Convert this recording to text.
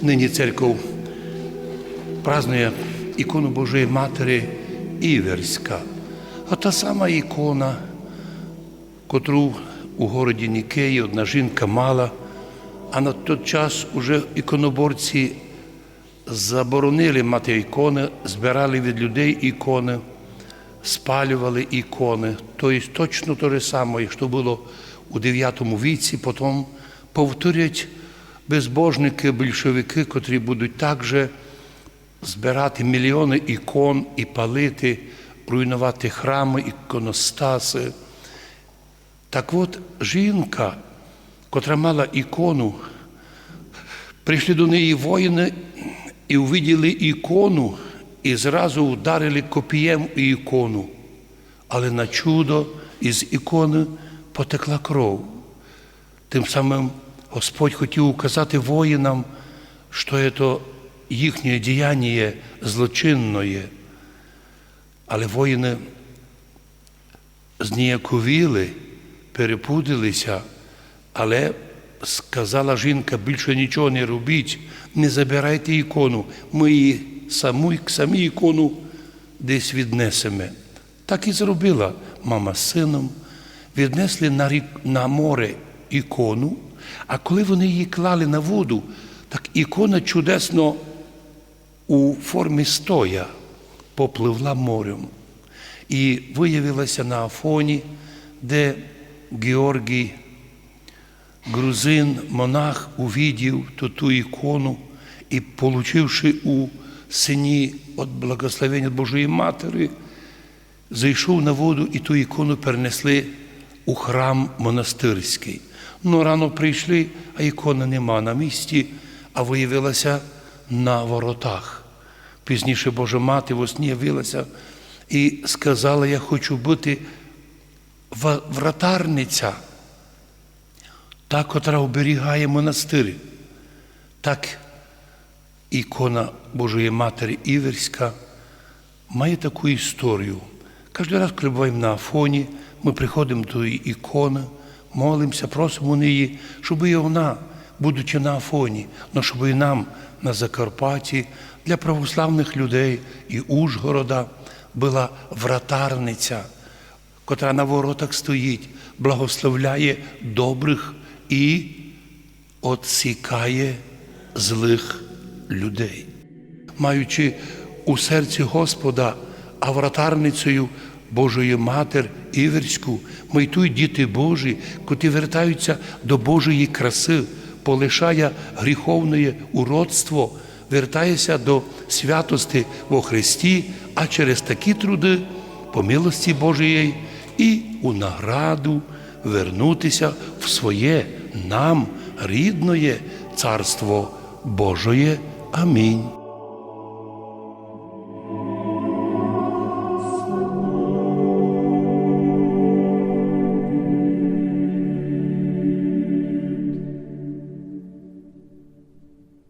Нині церков празднує ікону Божої Матері Іверська. А та сама ікона, котру у городі Нікеї одна жінка мала, а на той час уже іконоборці заборонили мати ікони, збирали від людей ікони, спалювали ікони. Тобто точно те саме, що було у 9 віці, потім повторять безбожники, більшовики, котрі будуть також збирати мільйони ікон і палити, руйнувати храми, іконостаси. Так от жінка, котра мала ікону, прийшли до неї воїни і увиділи ікону, і зразу вдарили копієм у ікону. Але на чудо із ікони потекла кров. Тим самим Господь хотів указати воїнам, що це їхнє діяння злочинне. Але воїни зніяковіли, перепудилися, але сказала жінка, більше нічого не робіть, не забирайте ікону, ми її саму, самі ікону десь віднесемо. Так і зробила мама з сином, віднесли на, рік, на море ікону, а коли вони її клали на воду, так ікона чудесно у формі стоя попливла морем і виявилася на Афоні, де Георгій, грузин, монах, увидів ту, ту ікону і, получивши у сині від благословення Божої Матері, зайшов на воду і ту ікону перенесли у храм монастирський. Ну, рано прийшли, а ікона нема на місці, а виявилася на воротах. Пізніше Божа мати во сні явилася і сказала: Я хочу бути вратарниця, та, котра оберігає монастир. Так ікона Божої Матері Іверська має таку історію. Кожен раз, коли буваємо на Афоні, ми приходимо до ікони, молимося, просимо неї, щоб і вона, будучи на Афоні, але щоб і нам на Закарпатті, для православних людей і Ужгорода була вратарниця, котра на воротах стоїть, благословляє добрих і отсікає злих людей. Маючи у серці Господа, а вратарницею Божої Матер Іверську, тут діти Божі, котрі вертаються до Божої краси, полишає гріховне уродство, вертається до святости во Христі, а через такі труди, по милості Божої, і у награду вернутися в своє нам рідне Царство Божоє. Амінь.